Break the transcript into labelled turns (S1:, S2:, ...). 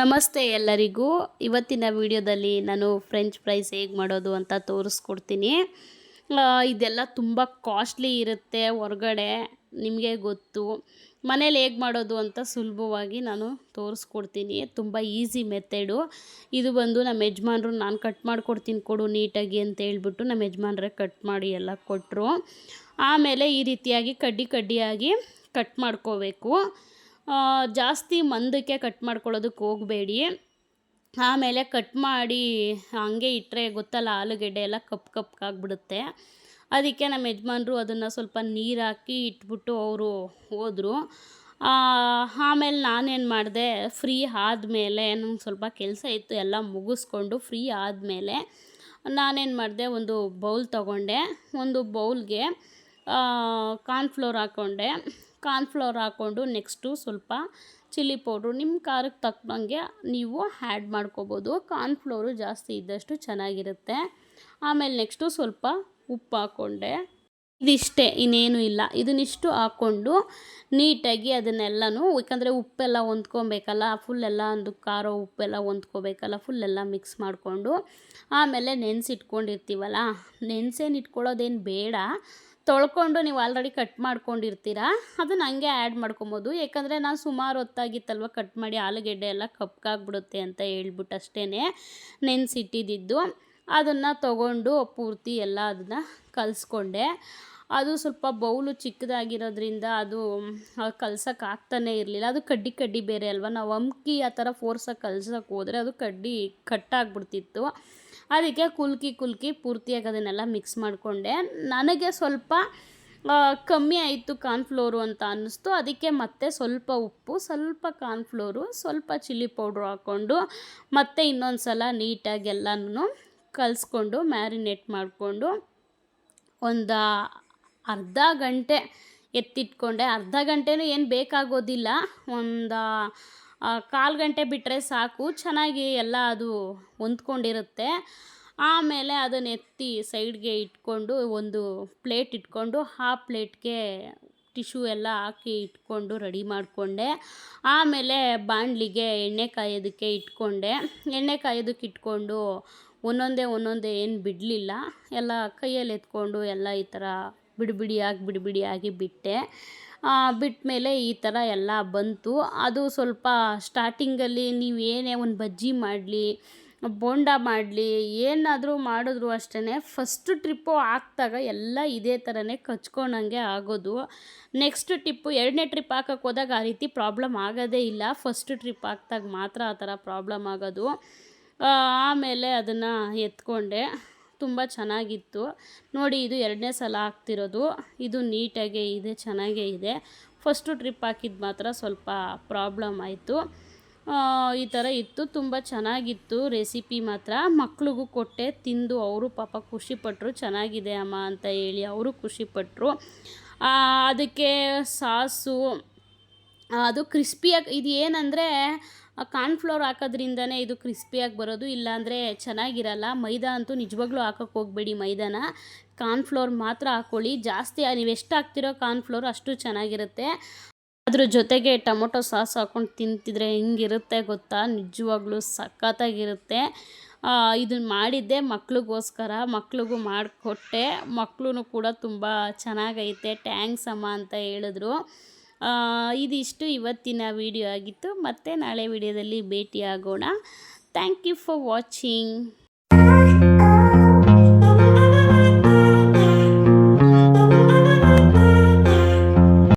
S1: ನಮಸ್ತೆ ಎಲ್ಲರಿಗೂ. ಇವತ್ತಿನ ವಿಡಿಯೋದಲ್ಲಿ ನಾನು ಫ್ರೆಂಚ್ ಫ್ರೈಸ್ ಹೇಗೆ ಮಾಡೋದು ಅಂತ ತೋರಿಸ್ಕೊಡ್ತೀನಿ. ಇದೆಲ್ಲ ತುಂಬ ಕಾಸ್ಟ್ಲಿ ಇರುತ್ತೆ ಹೊರಗಡೆ, ನಿಮಗೆ ಗೊತ್ತು. ಮನೇಲಿ ಹೇಗೆ ಮಾಡೋದು ಅಂತ ಸುಲಭವಾಗಿ ನಾನು ತೋರಿಸ್ಕೊಡ್ತೀನಿ. ತುಂಬ ಈಸಿ ಮೆಥಡು ಇದು ಬಂದು ನಮ್ಮ ಯಜಮಾನ್ರು, ನಾನು ಕಟ್ ಮಾಡಿಕೊಡ್ತೀನಿ ಕೊಡು ನೀಟಾಗಿ ಅಂತ ಹೇಳ್ಬಿಟ್ಟು ನಮ್ಮ ಯಜಮಾನ್ರೆ ಕಟ್ ಮಾಡಿ ಎಲ್ಲ ಕೊಟ್ಟರು ಆಮೇಲೆ ಈ ರೀತಿಯಾಗಿ ಕಡ್ಡಿ ಕಡ್ಡಿಯಾಗಿ ಕಟ್ ಮಾಡ್ಕೋಬೇಕು. ಜಾಸ್ತಿ ಮಂದಕ್ಕೆ ಕಟ್ ಮಾಡ್ಕೊಳ್ಳೋದಕ್ಕೆ ಹೋಗಬೇಡಿ. ಆಮೇಲೆ ಕಟ್ ಮಾಡಿ ಹಂಗೆ ಇಟ್ಟರೆ ಗೊತ್ತಲ್ಲ ಆಲೂಗೆಡ್ಡೆ ಎಲ್ಲ ಕಪ್ ಕಪ್ಗಾಗ್ಬಿಡುತ್ತೆ ಅದಕ್ಕೆ ನಮ್ಮ ಯಜಮಾನ್ರು ಅದನ್ನು ಸ್ವಲ್ಪ ನೀರು ಹಾಕಿ ಇಟ್ಬಿಟ್ಟು ಅವರು ಹೋದರು. ಆಮೇಲೆ ನಾನೇನು ಮಾಡಿದೆ ಫ್ರೀ ಆದಮೇಲೆ ನಂಗೆ ಸ್ವಲ್ಪ ಕೆಲಸ ಇತ್ತು, ಎಲ್ಲ ಮುಗಿಸ್ಕೊಂಡು ಫ್ರೀ ಆದಮೇಲೆ ನಾನೇನು ಮಾಡಿದೆ, ಒಂದು ಬೌಲ್ ತಗೊಂಡೆ. ಒಂದು ಬೌಲ್ಗೆ ಕಾರ್ನ್ಫ್ಲೋರ್ ಹಾಕ್ಕೊಂಡೆ ಕಾರ್ನ್ಫ್ಲೋರ್ ಹಾಕ್ಕೊಂಡು ನೆಕ್ಸ್ಟು ಸ್ವಲ್ಪ ಚಿಲ್ಲಿ ಪೌಡ್ರು ನಿಮ್ಮ ಖಾರಕ್ಕೆ ತಕ್ಕಂಗೆ ನೀವು ಆ್ಯಡ್ ಮಾಡ್ಕೋಬೋದು. ಕಾರ್ನ್ಫ್ಲೋರು ಜಾಸ್ತಿ ಇದ್ದಷ್ಟು ಚೆನ್ನಾಗಿರುತ್ತೆ. ಆಮೇಲೆ ನೆಕ್ಸ್ಟು ಸ್ವಲ್ಪ ಉಪ್ಪು ಹಾಕ್ಕೊಂಡೆ. ಇದಿಷ್ಟೇ, ಇನ್ನೇನು ಇಲ್ಲ. ಇದನ್ನಿಷ್ಟು ಹಾಕ್ಕೊಂಡು ನೀಟಾಗಿ ಅದನ್ನೆಲ್ಲನೂ, ಯಾಕಂದರೆ ಉಪ್ಪೆಲ್ಲ ಹೊಂದ್ಕೊಬೇಕಲ್ಲ ಫುಲ್ ಎಲ್ಲ ಒಂದು ಖಾರ ಉಪ್ಪೆಲ್ಲ ಹೊಂದ್ಕೋಬೇಕಲ್ಲ ಫುಲ್ ಎಲ್ಲ ಮಿಕ್ಸ್ ಮಾಡಿಕೊಂಡು. ಆಮೇಲೆ ನೆನೆಸಿಟ್ಕೊಂಡಿರ್ತೀವಲ್ಲ ನೆನೆಸೇನು ಇಟ್ಕೊಳ್ಳೋದೇನು ಬೇಡ. ತೊಳ್ಕೊಂಡು ನೀವು ಆಲ್ರೆಡಿ ಕಟ್ ಮಾಡ್ಕೊಂಡಿರ್ತೀರ? ಅದನ್ನ ಹಂಗೆ ಆ್ಯಡ್ ಮಾಡ್ಕೊಬೋದು. ಯಾಕಂದರೆ ನಾನು ಸುಮಾರು ಹೊತ್ತಾಗಿತ್ತಲ್ವ ಕಟ್ ಮಾಡಿ ಆಲೂಗೆಡ್ಡೆ ಎಲ್ಲ ಕಪ್ಕಾಗ್ಬಿಡುತ್ತೆ ಅಂತ ಹೇಳ್ಬಿಟ್ಟು ಅಷ್ಟೇ ನೆನೆಸಿಟ್ಟಿದ್ದು. ಅದನ್ನು ತಗೊಂಡು ಪೂರ್ತಿ ಎಲ್ಲ ಅದನ್ನು ಕಲಿಸ್ಕೊಂಡೆ. ಅದು ಸ್ವಲ್ಪ ಬೌಲು ಚಿಕ್ಕದಾಗಿರೋದ್ರಿಂದ ಅದು ಕಲ್ಸಕ್ಕೆ ಆಗ್ತಾನೆ ಇರಲಿಲ್ಲ. ಅದು ಕಡ್ಡಿ ಕಡ್ಡಿ ಬೇರೆ ಅಲ್ವಾ? ನಾವು ಅಮ್ಕಿ ಆ ಥರ ಫೋರ್ಸಾಗಿ ಕಲ್ಸಕ್ಕೆ ಹೋದರೆ ಅದು ಕಡ್ಡಿ ಕಟ್ಟಾಗ್ಬಿಡ್ತಿತ್ತು ಅದಕ್ಕೆ ಕುಲ್ಕಿ ಕುಲ್ಕಿ ಪೂರ್ತಿಯಾಗಿ ಅದನ್ನೆಲ್ಲ ಮಿಕ್ಸ್ ಮಾಡಿಕೊಂಡೆ. ನನಗೆ ಸ್ವಲ್ಪ ಕಮ್ಮಿ ಆಯಿತು ಕಾರ್ನ್ಫ್ಲೋರು ಅಂತ ಅನ್ನಿಸ್ತು. ಅದಕ್ಕೆ ಮತ್ತೆ ಸ್ವಲ್ಪ ಉಪ್ಪು, ಸ್ವಲ್ಪ ಕಾರ್ನ್ಫ್ಲೋರು ಸ್ವಲ್ಪ ಚಿಲ್ಲಿ ಪೌಡ್ರು ಹಾಕ್ಕೊಂಡು ಮತ್ತೆ ಇನ್ನೊಂದು ಸಲ ನೀಟಾಗಿ ಎಲ್ಲನೂ ಕಲಿಸ್ಕೊಂಡು ಮ್ಯಾರಿನೇಟ್ ಮಾಡಿಕೊಂಡು ಒಂದು ಅರ್ಧ ಗಂಟೆ ಎತ್ತಿಟ್ಕೊಂಡೆ. ಅರ್ಧ ಗಂಟೆನೂ ಏನು ಬೇಕಾಗೋದಿಲ್ಲ. ಒಂದು ಕಾಲು ಗಂಟೆ ಬಿಟ್ಟರೆ ಸಾಕು. ಚೆನ್ನಾಗಿ ಎಲ್ಲ ಅದು ಹೊಂದ್ಕೊಂಡಿರುತ್ತೆ. ಆಮೇಲೆ ಅದನ್ನು ಎತ್ತಿ ಸೈಡ್ಗೆ ಇಟ್ಕೊಂಡು ಒಂದು ಪ್ಲೇಟ್ ಇಟ್ಕೊಂಡು ಆ ಪ್ಲೇಟ್ಗೆ ಟಿಶ್ಯೂ ಎಲ್ಲ ಹಾಕಿ ಇಟ್ಕೊಂಡು ರೆಡಿ ಮಾಡಿಕೊಂಡೆ. ಆಮೇಲೆ ಬಾಣಲಿಗೆ ಎಣ್ಣೆ ಕಾಯೋದಕ್ಕೆ ಇಟ್ಕೊಂಡೆ. ಎಣ್ಣೆ ಕಾಯೋದಕ್ಕೆ ಇಟ್ಕೊಂಡು ಒಂದೊಂದೇ ಒಂದೊಂದೇ ಏನು ಬಿಡಲಿಲ್ಲ. ಎಲ್ಲ ಕೈಯಲ್ಲಿ ಎತ್ಕೊಂಡು ಎಲ್ಲ ಈ ಥರ ಬಿಡಿಬಿಡಿಯಾಗಿ ಬಿಡಿಬಿಡಿಯಾಗಿ ಬಿಡಿ ಬಿಡಿಯಾಗಿ ಬಿಟ್ಟೆ. ಬಿಟ್ಟ ಮೇಲೆ ಈ ಥರ ಎಲ್ಲ ಬಂತು. ಅದು ಸ್ವಲ್ಪ ಸ್ಟಾರ್ಟಿಂಗಲ್ಲಿ ನೀವು ಏನೇ ಒಂದು ಬಜ್ಜಿ ಮಾಡಲಿ, ಬೋಂಡ ಮಾಡಲಿ, ಏನಾದರೂ ಮಾಡಿದ್ರು ಅಷ್ಟೇ ಫಸ್ಟ್ ಟ್ರಿಪ್ಪು ಹಾಕ್ದಾಗ ಎಲ್ಲ ಇದೇ ಥರನೇ ಕಚ್ಕೊಂಡಂಗೆ ಆಗೋದು. ನೆಕ್ಸ್ಟ್ ಟಿಪ್ಪು ಎರಡನೇ ಟ್ರಿಪ್ ಹಾಕಕ್ಕೆ ಹೋದಾಗ ಆ ರೀತಿ ಪ್ರಾಬ್ಲಮ್ ಆಗೋದೇ ಇಲ್ಲ. ಫಸ್ಟ್ ಟ್ರಿಪ್ ಹಾಕ್ದಾಗ ಮಾತ್ರ ಆ ಥರ ಪ್ರಾಬ್ಲಮ್ ಆಗೋದು. ಆಮೇಲೆ ಅದನ್ನು ಎತ್ಕೊಂಡೆ. ತುಂಬ ಚೆನ್ನಾಗಿತ್ತು. ನೋಡಿ, ಇದು ಎರಡನೇ ಸಲ ಹಾಕ್ತಿರೋದು. ಇದು ನೀಟಾಗೇ ಇದೆ, ಚೆನ್ನಾಗೇ ಇದೆ. ಫಸ್ಟು ಟ್ರಿಪ್ ಹಾಕಿದ್ದು ಮಾತ್ರ ಸ್ವಲ್ಪ ಪ್ರಾಬ್ಲಮ್ ಆಯಿತು. ಈ ಥರ ಇತ್ತು. ತುಂಬ ಚೆನ್ನಾಗಿತ್ತು ರೆಸಿಪಿ ಮಾತ್ರ. ಮಕ್ಳಿಗೂ ಕೊಟ್ಟೆ, ತಿಂದು ಅವರು ಪಾಪ ಖುಷಿಪಟ್ಟರು ಚೆನ್ನಾಗಿದೆ ಅಮ್ಮ ಅಂತ ಹೇಳಿ ಅವರು ಖುಷಿಪಟ್ಟರು ಅದಕ್ಕೆ ಸಾಸು, ಅದು ಕ್ರಿಸ್ಪಿಯಾಗಿ, ಇದು ಏನಂದರೆ ಕಾರ್ನ್ಫ್ಲೋರ್ ಹಾಕೋದ್ರಿಂದನೇ ಇದು ಕ್ರಿಸ್ಪಿಯಾಗಿ ಬರೋದು ಇಲ್ಲಾಂದರೆ ಚೆನ್ನಾಗಿರಲ್ಲ. ಮೈದಾ ಅಂತೂ ನಿಜವಾಗ್ಲೂ ಹಾಕೋಕ್ಕೆ ಹೋಗಬೇಡಿ ಮೈದಾನ. ಕಾರ್ನ್ಫ್ಲೋರ್ ಮಾತ್ರ ಹಾಕ್ಕೊಳ್ಳಿ ಜಾಸ್ತಿ ನೀವು ಎಷ್ಟು ಹಾಕ್ತಿರೋ ಕಾರ್ನ್ಫ್ಲೋರ್ ಅಷ್ಟು ಚೆನ್ನಾಗಿರುತ್ತೆ. ಅದ್ರ ಜೊತೆಗೆ ಟೊಮೊಟೊ ಸಾಸ್ ಹಾಕ್ಕೊಂಡು ತಿಂತಿದ್ರೆ ಹೆಂಗಿರುತ್ತೆ ಗೊತ್ತಾ? ನಿಜವಾಗ್ಲೂ ಸಖತ್ತಾಗಿರುತ್ತೆ. ಇದನ್ನು ಮಾಡಿದ್ದೆ ಮಕ್ಳಿಗೋಸ್ಕರ. ಮಕ್ಳಿಗೂ ಮಾಡಿಕೊಟ್ಟೆ. ಮಕ್ಕಳು ಕೂಡ ತುಂಬ ಚೆನ್ನಾಗೈತೆ. ಟ್ಯಾಂಕ್ಸ್ ಅಮ್ಮ ಅಂತ ಹೇಳಿದ್ರು. ಆ, ಇದಿಷ್ಟು ಇವತ್ತಿನ ವಿಡಿಯೋ ಆಗಿತ್ತು. ಮತ್ತೆ ನಾಳೆ ವಿಡಿಯೋದಲ್ಲಿ ಭೇಟಿಯಾಗೋಣ. Thank you for watching